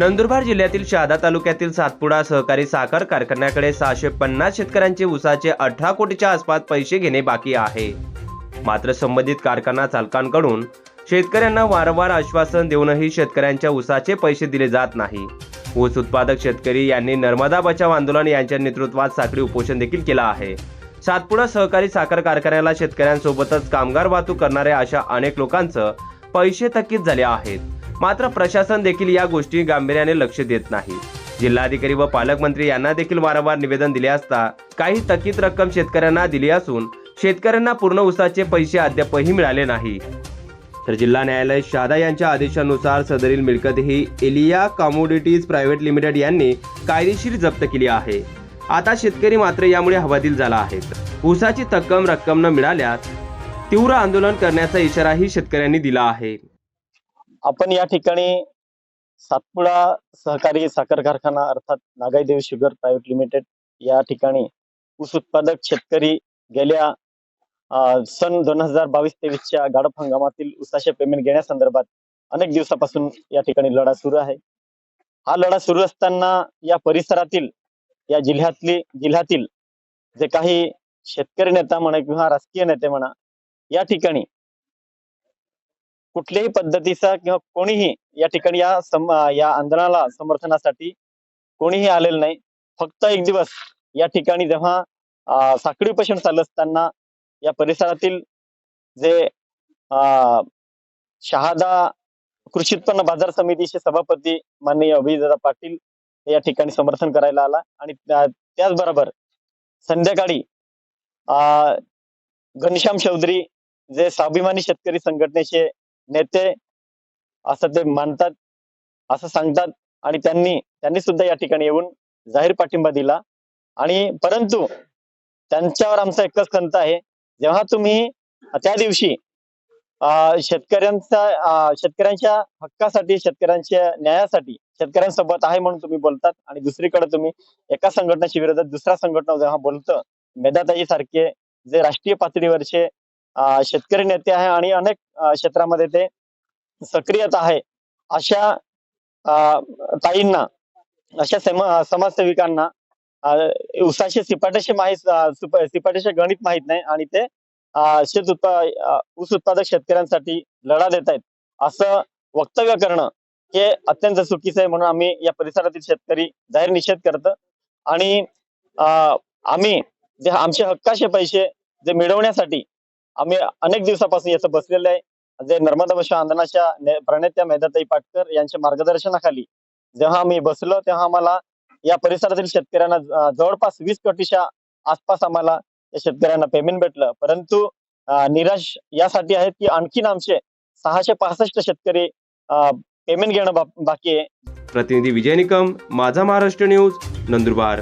नंदुरबार जिल्ह्यातील शहादा तालुक्यातील सातपुडा सहकारी साखर कारखान्याकडे सहाशे पन्नास शेतकऱ्यांचे ऊसाचे अठरा कोटीच्या आसपास पैसे घेणे बाकी आहे. मात्र संबंधित कारखाना चालकांकडून शेतकऱ्यांना वारंवार आश्वासन देऊनही शेतकऱ्यांच्या ऊसाचे पैसे दिले जात नाही. ऊस उत्पादक शेतकरी यांनी नर्मदा बचाव आंदोलन यांच्या नेतृत्वात साखळी उपोषण देखील केलं आहे. सातपुडा सहकारी साखर कारखान्याला शेतकऱ्यांसोबतच कामगार वाहतूक करणाऱ्या अशा अनेक लोकांचं पैसे थकीत झाले आहेत. मात्र प्रशासन देखील या गोष्टी गांभीर्याने लक्ष देत नाही. जिल्हाधिकारी व पालकमंत्री यांना देखील वारंवार निवेदन दिले असता काही थकीत रक्कम शेतकऱ्यांना दिली असून शेतकऱ्यांना पूर्ण उसाचे पैसे अद्यापही मिळाले नाही. तर जिल्हा न्यायालय शहादा यांच्या आदेशानुसार सदरील मिळकत ही एलिया कमोडिटीज प्रायव्हेट लिमिटेड यांनी कायदेशीर जप्त केली आहे. आता शेतकरी मात्र यामुळे हवादिल झाला आहेत उसाची तक्कम रक्कम न मिळाल्यास तीव्र आंदोलन करण्याचा इशाराही शेतकऱ्यांनी दिला आहे. आपण या ठिकाणी सातपुडा सहकारी साखर कारखाना अर्थात नागाईदेव शुगर प्रायव्हेट लिमिटेड या ठिकाणी ऊस उत्पादक शेतकरी गेल्या सन दोन हजार बावीस तेवीसच्या गाडप हंगामातील ऊसाचे पेमेंट घेण्यासंदर्भात अनेक दिवसापासून या ठिकाणी लढा सुरू आहे. हा लढा सुरू असताना या परिसरातील या जिल्ह्यातली जिल्ह्यातील जे काही शेतकरी नेता म्हणा किंवा राजकीय नेते म्हणा या ठिकाणी कुठल्याही पद्धतीचा किंवा कोणीही या ठिकाणी या सम या आंदोलनाला समर्थनासाठी कोणीही आलेलं नाही. फक्त एक दिवस या ठिकाणी जेव्हा साखळी उपोषण चालू असताना या परिसरातील जे अं, शहादा कृषी उत्पन्न बाजार समितीचे सभापती माननीय अभिजितदादा पाटील या ठिकाणी समर्थन करायला आला आणि त्याचबरोबर संध्याकाळी अं, घनश्याम चौधरी जे स्वाभिमानी शेतकरी संघटनेचे नेते असं ते मानतात असं सांगतात आणि त्यांनी त्यांनी सुद्धा या ठिकाणी येऊन जाहीर पाठिंबा दिला. आणि परंतु त्यांच्यावर आमचा एकच खंत आहे जेव्हा तुम्ही त्या दिवशी अं, शेतकऱ्यांचा शेतकऱ्यांच्या हक्कासाठी शेतकऱ्यांच्या न्यायासाठी शेतकऱ्यांसोबत आहे म्हणून तुम्ही बोलतात आणि दुसरीकडे तुम्ही एका संघटनेच्या विरोधात दुसऱ्या संघटना जेव्हा बोलतं मेधाताई सारखे जे राष्ट्रीय पातळीवरचे शेतकरी नेते आहे आणि अनेक क्षेत्रामध्ये ते सक्रियता आहे. अशा अं, ताईंना अशा समाजसेविकांना अं, सिपाट्याशी माहीत अं, गणित माहीत नाही आणि ते शेत उत्पा ऊस उत्पादक शेतकऱ्यांसाठी लढा देत आहेत असं वक्तव्य करणं हे अत्यंत चुकीचं आहे म्हणून आम्ही या परिसरातील शेतकरी जाहीर निषेध करतो आणि अं, आम्ही जे आमचे हक्काचे पैसे जे मिळवण्यासाठी आम्ही अनेक दिवसापासून याचं बसलेलं आहे. जे नर्मदा बचाव आंदोलनाच्या प्रणेत्या मेधाताई पाटकर यांच्या मार्गदर्शनाखाली जेव्हा आम्ही बसलो तेव्हा आम्हाला या परिसरातील शेतकऱ्यांना जवळपास वीस कोटीच्या आसपास आम्हाला या शेतकऱ्यांना पेमेंट भेटलं. परंतु निराश यासाठी आहेत की आणखीन आमचे सहाशे पासष्ट शेतकरी पेमेंट घेणं बाकी आहे. प्रतिनिधी विजय निकम माझा महाराष्ट्र न्यूज नंदुरबार.